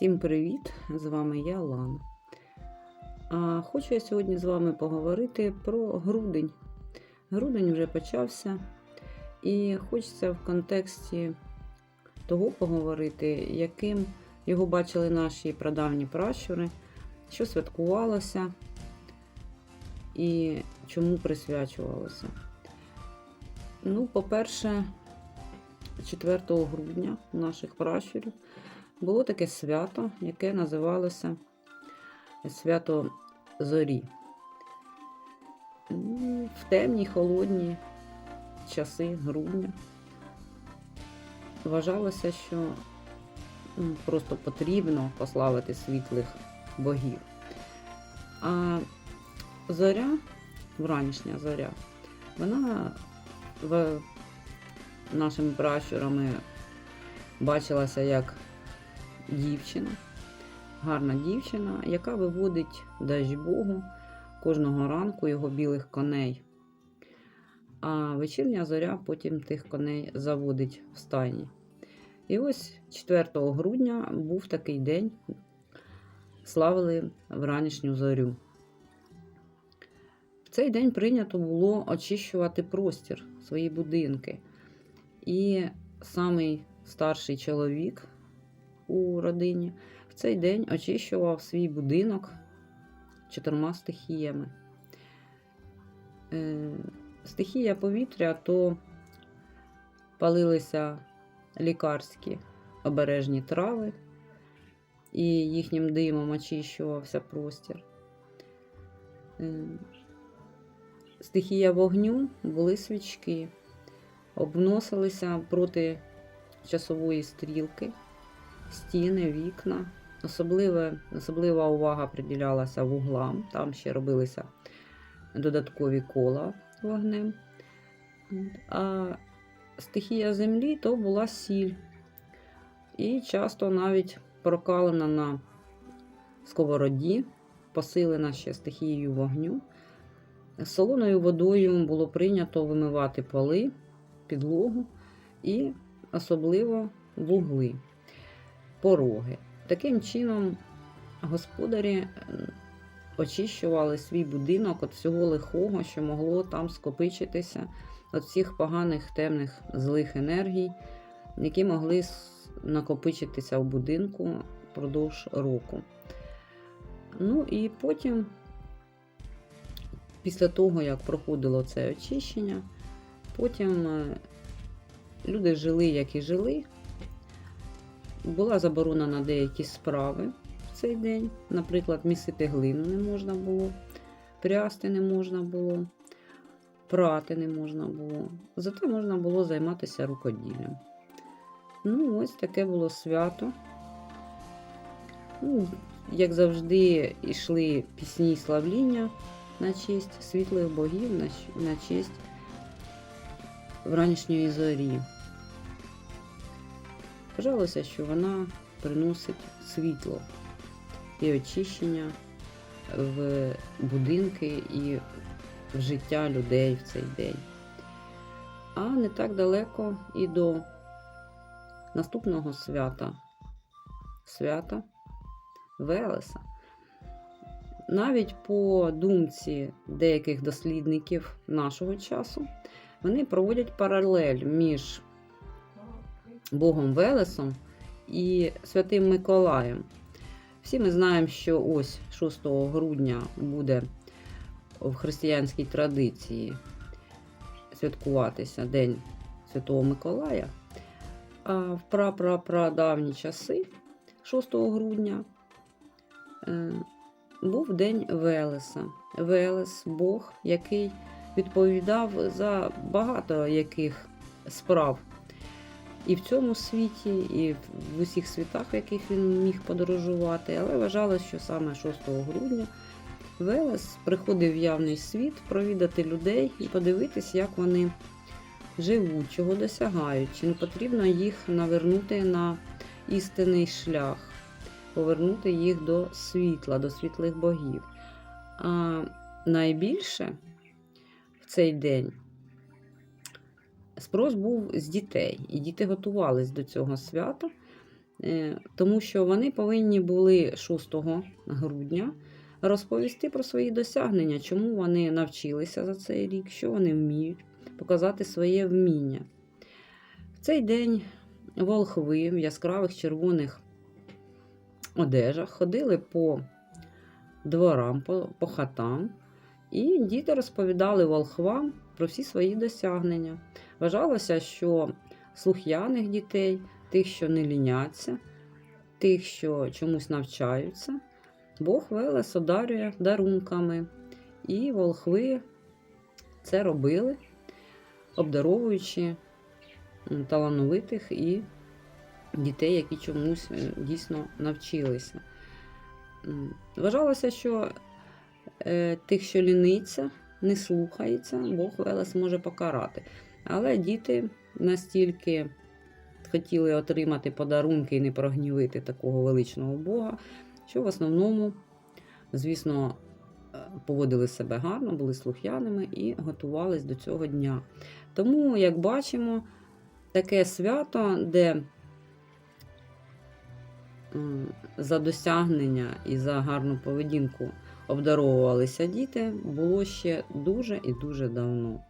Всім привіт! З вами я Лана. А хочу я сьогодні з вами поговорити про грудень. Грудень вже почався, і хочеться в контексті того поговорити, яким його бачили наші прадавні пращури, що святкувалося і чому присвячувалося. Ну, по-перше, 4 грудня наших пращурів було таке свято, яке називалося Свято Зорі. В темні, холодні часи грудня вважалося, що ну, просто потрібно пославити світлих богів. А зоря, вранішня зоря, вона в нашими пращурами бачилася як дівчина, гарна дівчина, яка виводить, дай Богу, кожного ранку його білих коней. А вечірня зоря потім тих коней заводить в стайні. І ось 4 грудня був такий день, славили вранішню зорю. В цей день прийнято було очищувати простір, свої будинки. І самий старший чоловік у родині в цей день очищував свій будинок чотирма стихіями. Е, Стихія повітря то палилися лікарські обережні трави, і їхнім димом очищувався простір. Е, Стихія вогню були свічки, обносилися проти часової стрілки стіни, вікна. Особливе, особлива увага приділялася вуглам, там ще робилися додаткові кола вогнем. А стихія землі то була сіль. І часто навіть прокалена на сковороді, посилена ще стихією вогню. Солоною водою було прийнято вимивати поли, підлогу і особливо вугли пороги. Таким чином, господарі очищували свій будинок від всього лихого, що могло там скопичитися, від всіх поганих, темних, злих енергій, які могли накопичитися в будинку впродовж року. Ну і потім, після того, як проходило це очищення, потім люди жили, як і жили. Була заборона на деякі справи в цей день. Наприклад, місити глину не можна було, прясти не можна було, прати не можна було. Зате можна було займатися рукоділлям. Ну, ось таке було свято. Ну, Як завжди, йшли пісні славління на честь світлих богів, на честь вранішньої зорі. Вважалося, що вона приносить світло і очищення в будинки і в життя людей в цей день. А не так далеко і до наступного свята, свята Велеса. Навіть по думці деяких дослідників нашого часу, вони проводять паралель між Богом Велесом і Святим Миколаєм. Всі ми знаємо, що ось 6 грудня буде в християнській традиції святкуватися День Святого Миколая. А в прапрапрадавні часи, 6 грудня, е, був День Велеса. Велес Бог, який відповідав за багато яких справ і в цьому світі, і в усіх світах, в яких він міг подорожувати. Але вважалось, що саме 6 грудня Велес приходив в явний світ провідати людей і подивитись, як вони живуть, чого досягають, чи не потрібно їх навернути на істинний шлях, повернути їх до світла, до світлих богів. А найбільше в цей день спрос був з дітей, і діти готувались до цього свята. Е, Тому що вони повинні були 6 грудня розповісти про свої досягнення, чому вони навчилися за цей рік, що вони вміють, показати своє вміння. В цей день волхви в яскравих червоних одежах ходили по дворам, по, по хатам, і діти розповідали волхвам про всі свої досягнення. Вважалося, що слух'яних дітей, тих, що не ліняться, тих, що чомусь навчаються, Бог Велес одарює дарунками. І волхви це робили, обдаровуючи талановитих і дітей, які чомусь е, дійсно навчилися. Вважалося, що е, тих, що ліниться, не слухається, Бог Велес може покарати. Але діти настільки хотіли отримати подарунки і не прогнівити такого величного Бога, що в основному, звісно, е, поводили себе гарно, були слух'яними і готувались до цього дня. Тому, як бачимо, таке свято, де за досягнення і за гарну поведінку обдаровувалися діти, було ще дуже і дуже давно.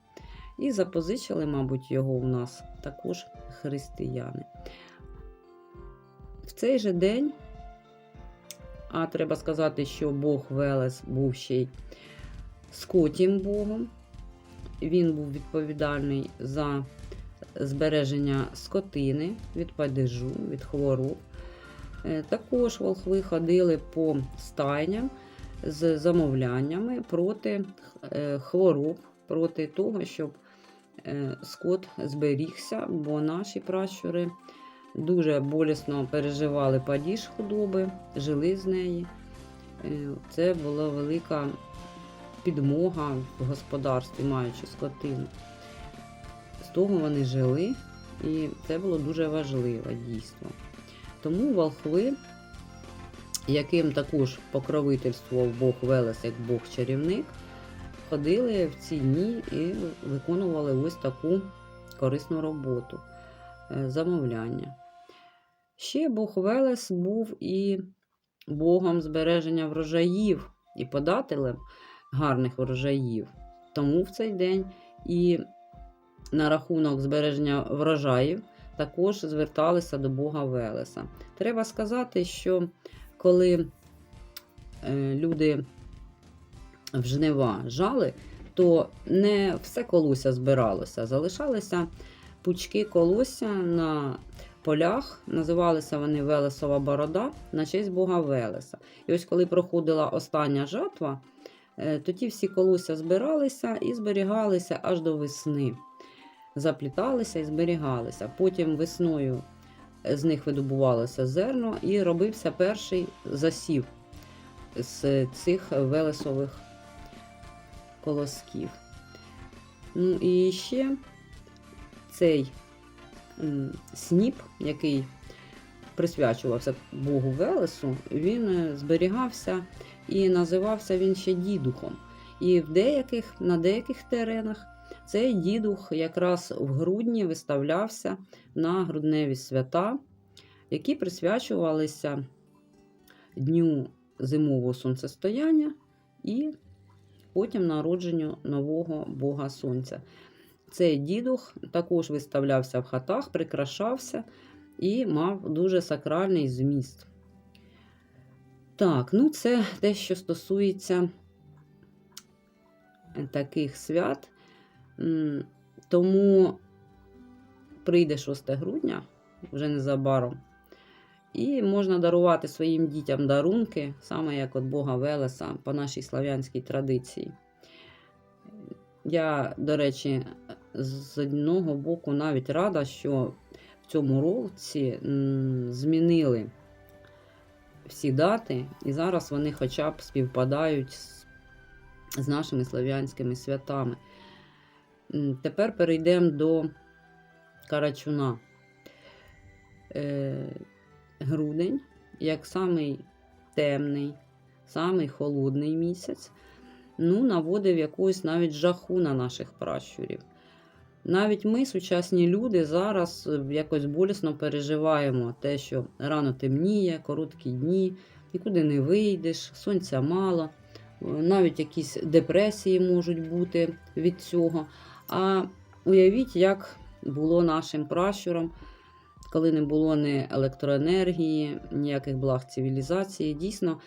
І запозичили, мабуть, його у нас також християни. В цей же день, а треба сказати, що Бог Велес був ще й скотім Богом. Він був відповідальний за збереження скотини від падежу, від хвороб. Е, Також волхви ходили по стайням з замовляннями проти е, хвороб, проти того, щоб скот зберігся, бо наші пращури дуже болісно переживали падіж худоби, жили з неї. Е, Це була велика підмога в господарстві, маючи скотину. З того вони жили, і це було дуже важливе дійство. Тому волхви, яким також покровительствував Бог Велес як Бог-чарівник, ходили в ці дні і виконували ось таку корисну роботу е, замовляння. Ще Бог Велес був і Богом збереження врожаїв і подателем гарних врожаїв. Тому в цей день і на рахунок збереження врожаїв також зверталися до Бога Велеса. Треба сказати, що коли е, люди в жнива жали, то не все колося збиралося, залишалися пучки колося на полях, називалися вони Велесова борода на честь Бога Велеса. І ось коли проходила остання жатва, е, то ті всі колося збиралися і зберігалися аж до весни. Запліталися і зберігалися. Потім весною з них видобувалося зерно і робився перший засів з цих велесових колосків. Ну і ще цей сніп, який присвячувався Богу Велесу, він е, зберігався і називався він ще дідухом. І в деяких, на деяких теренах цей дідух якраз в грудні виставлявся на грудневі свята, які присвячувалися дню зимового сонцестояння і потім народженню нового Бога Сонця. Цей дідух також виставлявся в хатах, прикрашався і мав дуже сакральний зміст. Так, ну це те, що стосується таких свят. Тому прийде 6 грудня, вже незабаром, і можна дарувати своїм дітям дарунки, саме як от Бога Велеса по нашій слав'янській традиції. Я, до речі, з одного боку навіть рада, що в цьому році змінили всі дати, і зараз вони хоча б співпадають з, нашими слав'янськими святами. Тепер перейдемо до Карачуна. Грудень, як самий темний, самий холодний місяць, ну, наводив якусь навіть жаху на наших пращурів. Навіть ми, сучасні люди, зараз е, якось болісно переживаємо те, що рано темніє, короткі дні, нікуди не вийдеш, сонця мало, е, навіть якісь депресії можуть бути від цього. А уявіть, як було нашим пращурам, коли не було ні електроенергії, ніяких благ цивілізації. Дійсно,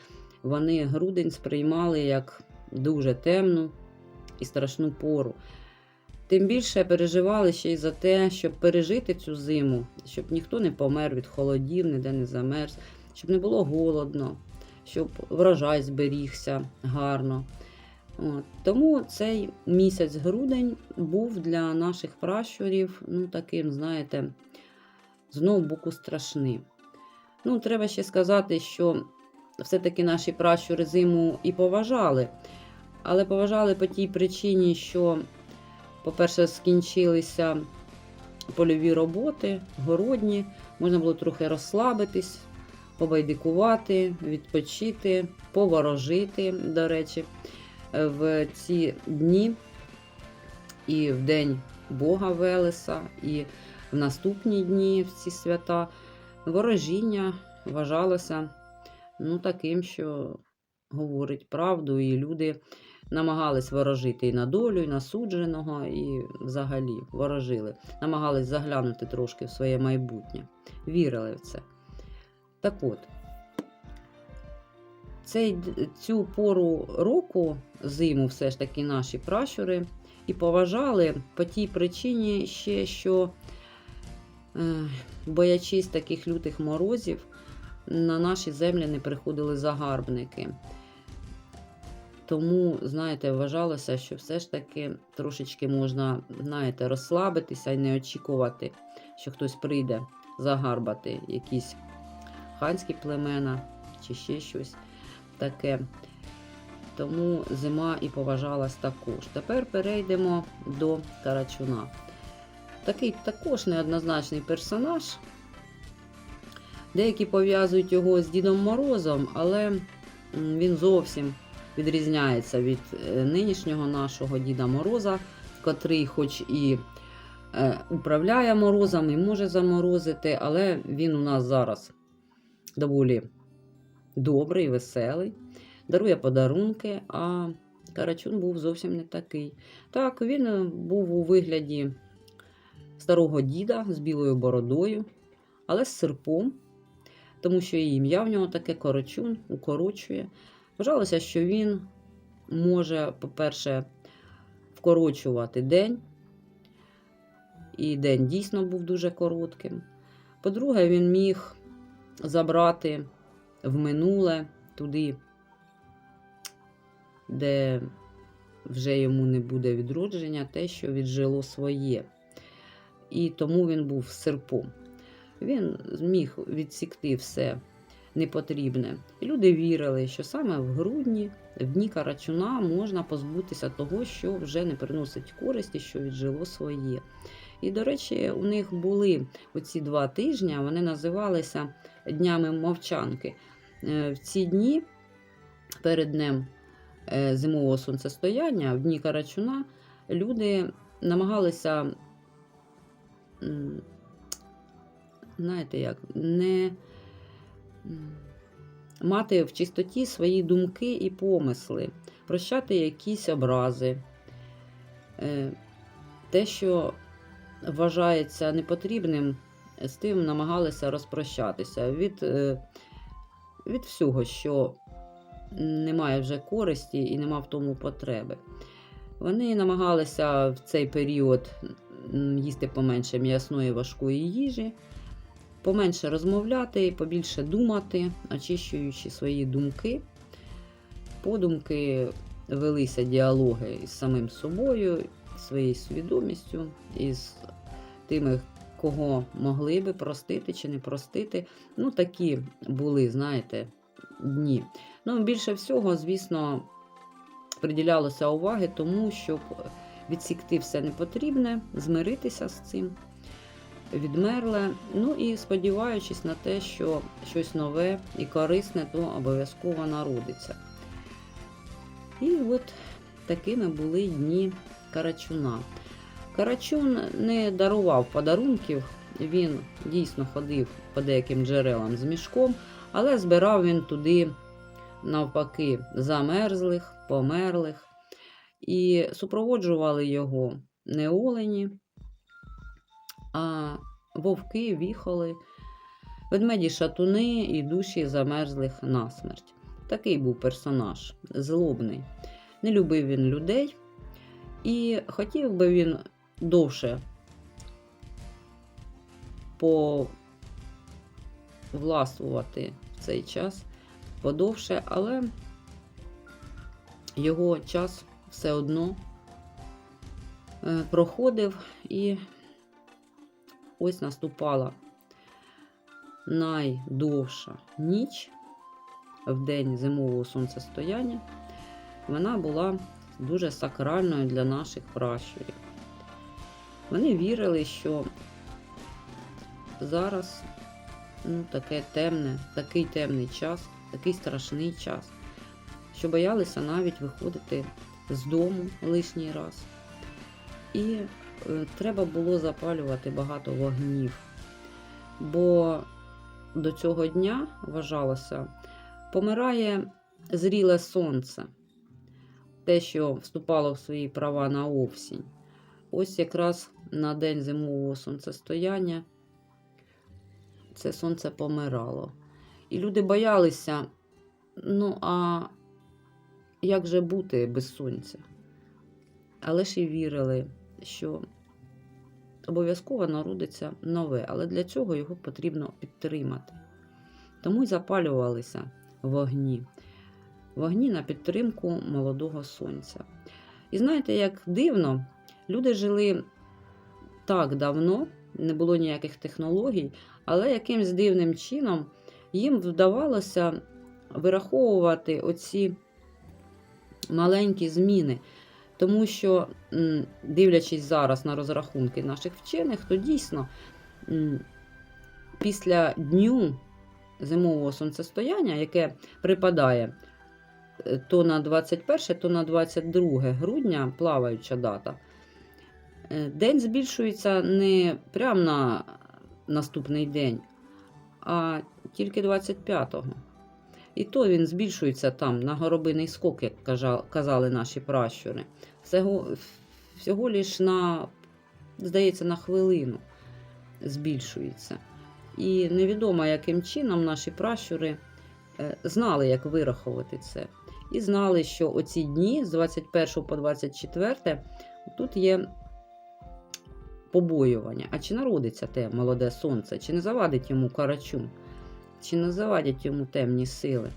вони грудень сприймали як дуже темну і страшну пору. Тим більше переживали ще й за те, щоб пережити цю зиму, щоб ніхто не помер від холодів, ніде не замерз, щоб не було голодно, щоб врожай зберігся гарно. От. Тому цей місяць грудень був для наших пращурів, ну, таким, знаєте, з одного боку страшним. Ну, треба ще сказати, що все-таки наші пращури зиму і поважали, але поважали по тій причині, що по-перше, скінчилися польові роботи, городні, можна було трохи розслабитись, побайдикувати, відпочити, поворожити, до речі, в ці дні і в День Бога Велеса, і в наступні дні в ці свята ворожіння вважалося ну, таким, що говорить правду, і люди намагались ворожити і на долю, і на судженого, і взагалі ворожили. Намагались заглянути трошки в своє майбутнє. Вірили в це. Так от, цей, цю пору року, зиму, все ж таки, наші пращури і поважали по тій причині ще, що, боячись таких лютих морозів, на наші землі не приходили загарбники. Тому, знаєте, вважалося, що все ж таки трошечки можна, знаєте, розслабитися і не очікувати, що хтось прийде загарбати якісь ханські племена чи ще щось таке. Тому зима і поважалась також. Тепер перейдемо до Карачуна. Такий також неоднозначний персонаж. Деякі пов'язують його з Дідом Морозом, але він зовсім відрізняється від е, нинішнього нашого Діда Мороза, котрий, хоч і е, управляє морозами, може заморозити, але він у нас зараз доволі добрий, веселий, дарує подарунки, а Карачун був зовсім не такий. Так, він е, був у вигляді старого діда з білою бородою, але з серпом. Тому що і ім'я в нього таке корочун, укорочує. Вважалося, що він може, по-перше, вкорочувати день, і день дійсно був дуже коротким. По-друге, він міг забрати в минуле туди, де вже йому не буде відродження, те, що віджило своє. І тому він був серпом. Він зміг відсікти все непотрібне. І люди вірили, що саме в грудні, в дні Карачуна, можна позбутися того, що вже не приносить користі, що віджило своє. І, до речі, у них були оці два тижні, вони називалися Днями мовчанки. Е, в ці дні перед днем е, зимового сонцестояння, в дні Карачуна, люди намагалися, знаєте як, не мати в чистоті свої думки і помисли, прощати якісь образи, е, те, що вважається непотрібним, з тим намагалися розпрощатися від, е, від всього, що немає вже користі і нема в тому потреби. Вони намагалися в цей період їсти поменше м'ясної важкої їжі поменше розмовляти, побільше думати, очищуючи свої думки. Подумки велися діалоги із самим собою, своєю свідомістю, із тими, кого могли би простити чи не простити. Ну, такі були, знаєте, дні. Ну, більше всього, звісно, приділялося уваги тому, щоб відсікти все непотрібне, змиритися з цим відмерле. Ну і сподіваючись на те, що щось нове і корисне, то обов'язково народиться. І от такими були дні Карачуна. Карачун не дарував подарунків, він дійсно ходив по деяким джерелам з мішком, але збирав він туди, навпаки, замерзлих, померлих. І супроводжували його не олені, а вовки, віхоли, ведмеді шатуни і душі замерзлих насмерть. Такий був персонаж, злобний. Не любив він людей, і хотів би він довше повластвувати в цей час подовше, але його час все одно е, проходив і ось наступала найдовша ніч в день зимового сонцестояння. Вона була дуже сакральною для наших пращурів. Вони вірили, що зараз ну, таке темне, такий темний час, такий страшний час, що боялися навіть виходити з дому лишній раз. І е, треба було запалювати багато вогнів. Бо до цього дня вважалося, помирає зріле сонце, те, що вступало в свої права на овсінь. Ось якраз на день зимового сонцестояння це сонце помирало. І люди боялися, ну а як же бути без сонця? Але ж і вірили, що обов'язково народиться нове, але для цього його потрібно підтримати. Тому й запалювалися вогні. Вогні на підтримку молодого сонця. І знаєте, як дивно, люди жили так давно, не було ніяких технологій, але якимсь дивним чином їм вдавалося вираховувати оці маленькі зміни. Тому що, дивлячись зараз на розрахунки наших вчених, то дійсно після дню зимового сонцестояння, яке припадає е, то на 21, то на 22 грудня, плаваюча дата, е, день збільшується не прямо на наступний день, а тільки 25-го. І то він збільшується там на горобиний скок, як казали наші пращури. Всього, всього лиш на, здається, на хвилину збільшується. І невідомо, яким чином наші пращури е, знали, як вирахувати це. І знали, що оці дні з 21 по 24 тут є побоювання. А чи народиться те молоде сонце, чи не завадить йому карачун, чи не завадять йому темні сили.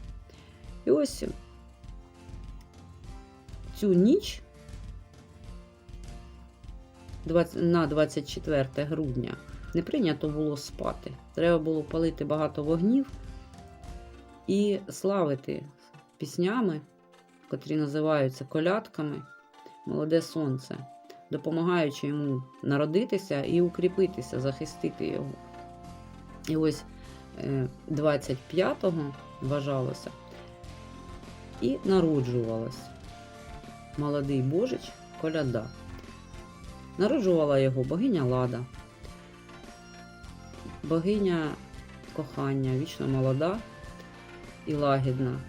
І ось цю ніч на 24 грудня не прийнято було спати. Треба було палити багато вогнів і славити піснями, котрі називаються колядками, молоде сонце, допомагаючи йому народитися і укріпитися, захистити його. І ось 25-го вважалося і народжувалось молодий божич коляда. Народжувала його богиня Лада, богиня кохання, вічно молода і лагідна.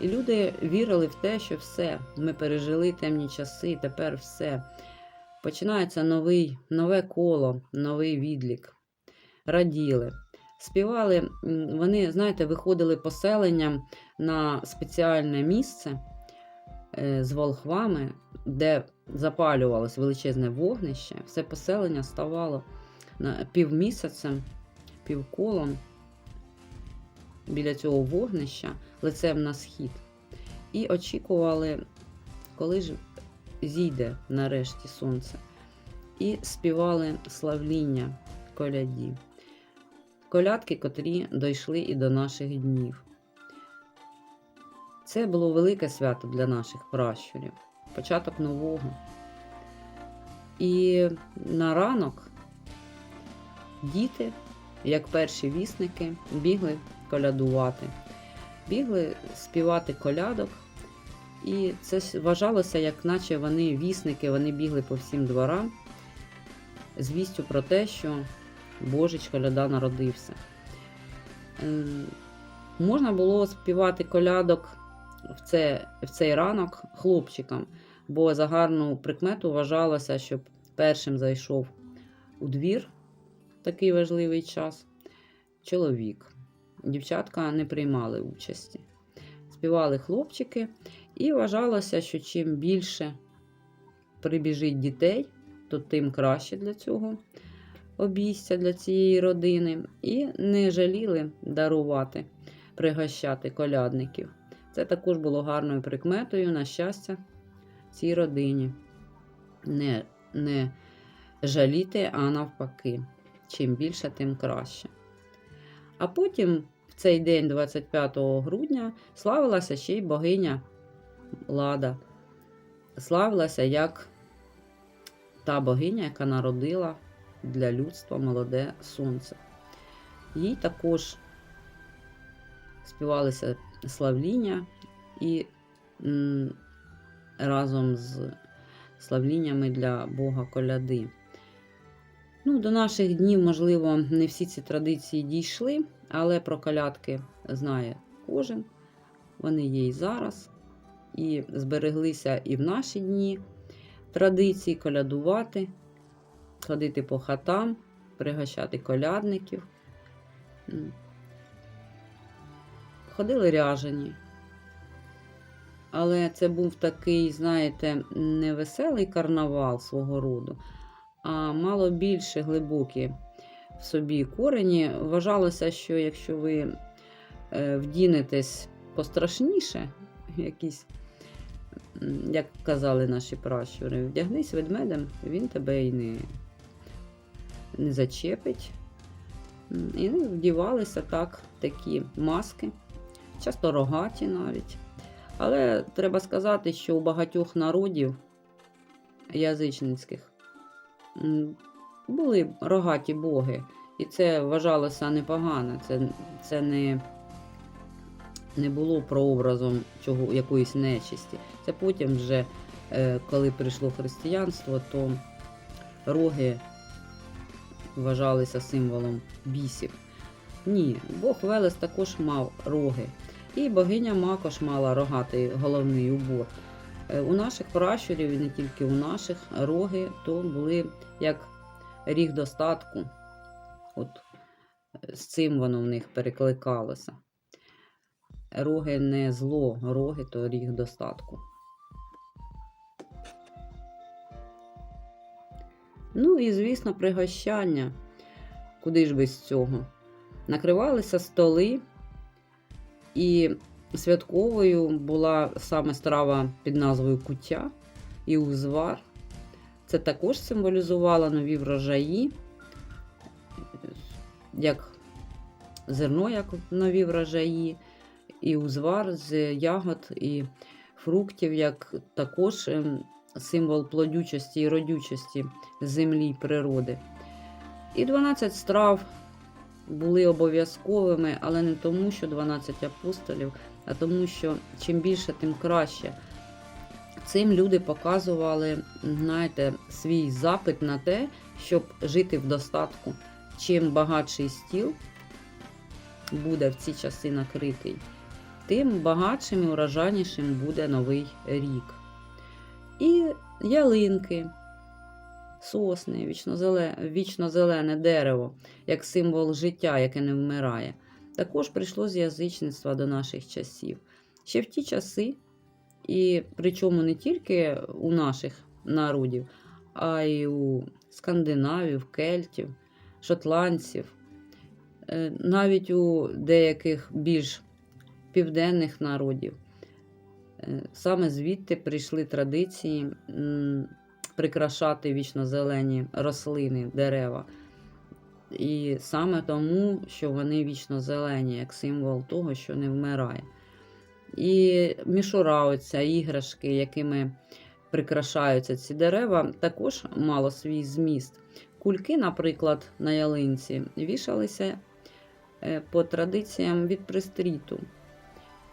І люди вірили в те, що все, ми пережили темні часи, тепер все. Починається новий, нове коло, новий відлік. Раділи. Співали, вони, знаєте, виходили поселенням на спеціальне місце е, з волхвами, де запалювалось величезне вогнище. Все поселення ставало півмісяцем, півколом біля цього вогнища лицем на схід. І очікували, коли ж зійде нарешті сонце. І співали славління коляді. Колядки, котрі дійшли і до наших днів. Це було велике свято для наших пращурів, початок нового. І на ранок діти, як перші вісники, бігли колядувати, бігли співати колядок І це вважалося, як наче вони вісники, вони бігли по всім дворам з вістю про те, що Божич коляда народився. Е, Можна було співати колядок в, це, в цей ранок хлопчикам, бо за гарну прикмету вважалося, щоб першим зайшов у двір в такий важливий час чоловік. Дівчатка не приймали участі. Співали хлопчики, і вважалося, що чим більше прибіжить дітей, то тим краще для цього обійстя для цієї родини. І не жаліли дарувати, пригощати колядників. Це також було гарною прикметою на щастя цій родині. Не, не жаліти, а навпаки. Чим більше, тим краще. А потім, в цей день, 25 грудня, славилася ще й богиня Лада. Славилася як та богиня, яка народила для людства молоде сонце. Їй також співалися славління і разом з славліннями для Бога коляди. Ну, до наших днів, можливо, не всі ці традиції дійшли, але про колядки знає кожен. Вони є і зараз, і збереглися і в наші дні традиції колядувати, ходити по хатам, пригощати колядників. Ходили ряжені. Але це був такий, знаєте, не веселий карнавал свого роду, а мало більше глибокі в собі корені. Вважалося, що якщо ви е, вдінетесь пострашніше, якісь, як казали наші пращури, вдягнись ведмедем, він тебе і не, не зачепить. І вдівалися так такі маски, часто рогаті навіть. Але треба сказати, що у багатьох народів язичницьких були рогаті боги, і це вважалося непогано. Це, це не, не було прообразом чого, якоїсь нечисті. Це потім вже, е, коли прийшло християнство, то роги вважалися символом бісів. Ні, Бог Велес також мав роги. І богиня Макош мала рогатий головний убор. Е, У наших пращурів, і не тільки у наших, роги то були як ріг достатку. От е, з цим воно в них перекликалося. Роги не зло, роги то ріг достатку. Ну і, звісно, пригощання. Куди ж без цього? Накривалися столи, і святковою була саме страва під назвою куття і узвар. Це також символізувало нові врожаї, як зерно, як нові врожаї, і узвар з ягод і фруктів, як також ем, символ плодючості і родючості землі й природи. І 12 страв були обов'язковими, але не тому, що 12 апостолів, а тому, що чим більше, тим краще. Цим люди показували, знаєте, свій запит на те, щоб жити в достатку. Чим багатший стіл буде в ці часи накритий, тим багатшим і урожайнішим буде новий рік. І ялинки, сосни, вічнозелене, дерево, як символ життя, яке не вмирає, також прийшло з язичництва до наших часів. Ще в ті часи, і причому не тільки у наших народів, а й у скандинавів, кельтів, шотландців, е, навіть у деяких більш південних народів. Е, Саме звідти прийшли традиції прикрашати вічно-зелені рослини, дерева. І саме тому, що вони вічно-зелені, як символ того, що не вмирає. І мішура, оця іграшки, якими прикрашаються ці дерева, також мало свій зміст. Кульки, наприклад, на ялинці вішалися е, по традиціям від пристріту.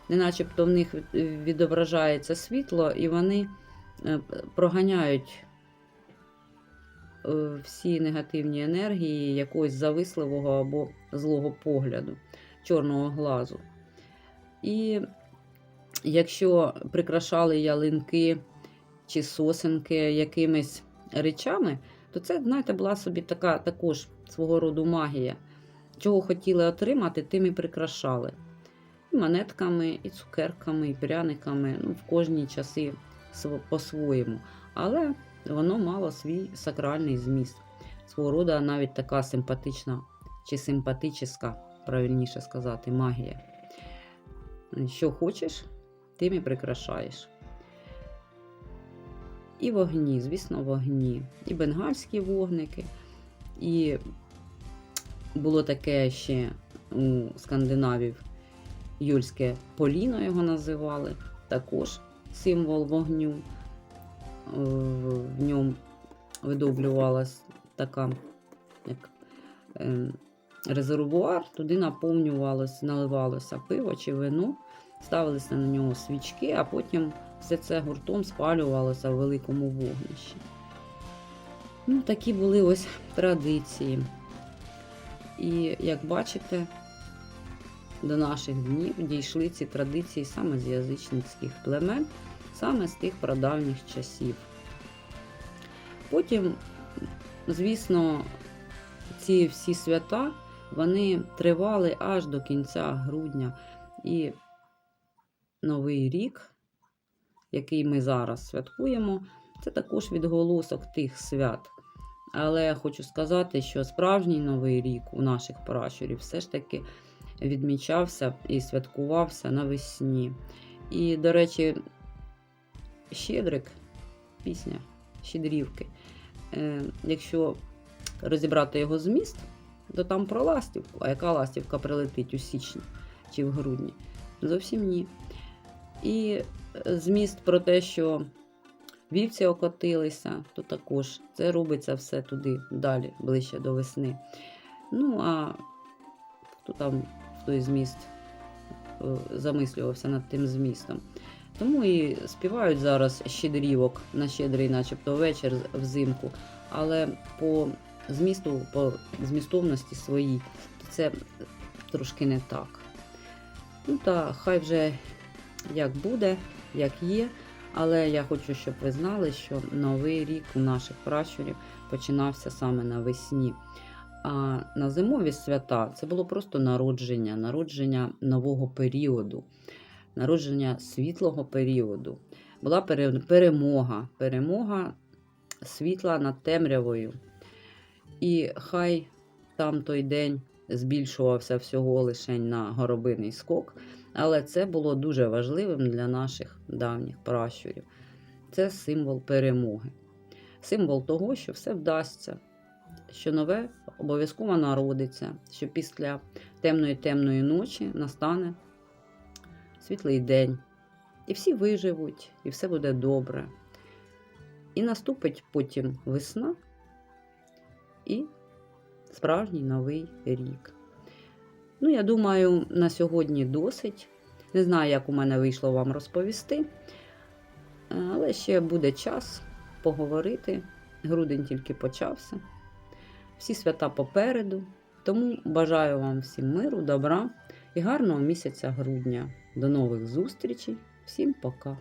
Неначебто в них відображається світло, і вони е, проганяють е, всі негативні енергії якогось зависливого або злого погляду, чорного глазу. І якщо прикрашали ялинки чи сосенки якимись речами, то це, знаєте, була собі така також свого роду магія. Чого хотіли отримати, тим і прикрашали. І монетками, і цукерками, і пряниками, ну, в кожній часи по-своєму. Але воно мало свій сакральний зміст. Свого роду навіть така симпатична чи симпатична, правильніше сказати, магія. Що хочеш, тим і прикрашаєш. І вогні, звісно, вогні, і бенгальські вогники, і було таке ще у скандинавів Юльське поліно його називали, також символ вогню. Е, В ньому видоблювалась така як е, резервуар, туди наповнювалося, наливалося пиво чи вино, ставилися на нього свічки, а потім все це гуртом спалювалося в великому вогнищі. Ну, такі були ось традиції. І як бачите, до наших днів дійшли ці традиції саме з язичницьких племен, саме з тих прадавніх часів. Потім, звісно, ці всі свята вони тривали аж до кінця грудня. І Новий рік, який ми зараз святкуємо, це також відголосок тих свят. Але я хочу сказати, що справжній новий рік у наших пращурів все ж таки відмічався і святкувався навесні. І, до речі, Щедрик, пісня Щедрівки. Е, якщо розібрати його зміст, то там про ластівку. А яка ластівка прилетить у січні чи в грудні? Зовсім ні. І зміст про те, що вівці окотилися, то також це робиться все туди далі, ближче до весни. Ну, а хто там той зміст е, замислювався над тим змістом. Тому і співають зараз щедрівок на щедрий, начебто вечір взимку, але по змісту, по змістовності своїй, то це трошки не так. Ну та хай вже як буде, як є. Але я хочу, щоб ви знали, що новий рік у наших пращурів починався саме навесні. А на зимові свята це було просто народження, народження нового періоду, народження світлого періоду. Була перемога, перемога світла над темрявою. І хай там той день збільшувався всього лише на горобиний скок, але це було дуже важливим для наших давніх пращурів. Це символ перемоги, символ того, що все вдасться, що нове обов'язково народиться, що після темної темної ночі настане світлий день, і всі виживуть, і все буде добре. І наступить потім весна і справжній новий рік. Ну, я думаю, на сьогодні досить. Не знаю, як у мене вийшло вам розповісти, але ще буде час поговорити. Грудень тільки почався. Всі свята попереду. Тому бажаю вам всім миру, добра і гарного місяця грудня. До нових зустрічей. Всім пока!